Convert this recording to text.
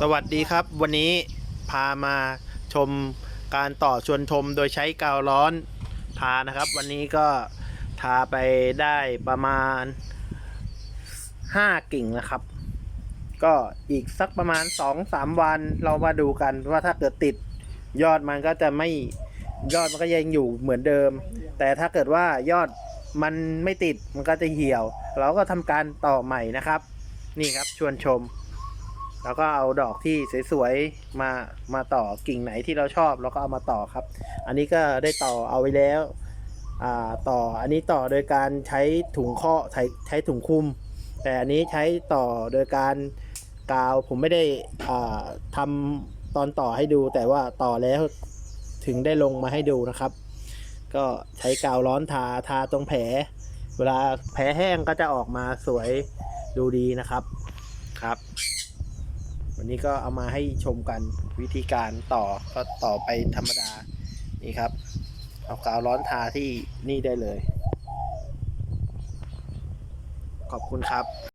สวัสดีครับ วันนี้พามาชมการต่อชวนชมโดยใช้กาวร้อนทานะครับ วันนี้ก็ทาไปได้ประมาณ 5 กิ่งนะครับ ก็อีกสักประมาณ 2-3 วันเรามาดูกันว่าถ้าเกิดติดยอดมันก็จะไม่ยอดมันก็ยังอยู่เหมือนเดิม แต่ถ้าเกิดว่ายอดมันไม่ติดมันก็จะเหี่ยว เราก็ทำการต่อใหม่นะครับ นี่ครับชวนชม แล้วก็เอาดอกที่สวยๆมามาต่อกิ่งไหนที่เราชอบเราก็เอามาต่อครับ อันนี้ก็ได้ต่อเอาไว้แล้วอ่าต่ออันนี้ต่อโดยการใช้ถุงข้อใช้ใช้ถุงคลุม แต่อันนี้ใช้ต่อโดยการกาวผมไม่ได้อ่าทำตอนต่อให้ดู แต่ว่าต่อแล้วถึงได้ลงมาให้ดูนะครับ ก็ใช้กาวร้อนทาทาตรงแผล เวลาแผลแห้งก็จะออกมาสวยดูดีนะครับครับ วันนี้ก็เอามาให้ชมกันวิธีการต่อก็ต่อไปธรรมดานี่ครับ เอากาวร้อนทาที่นี่ได้เลย ขอบคุณครับ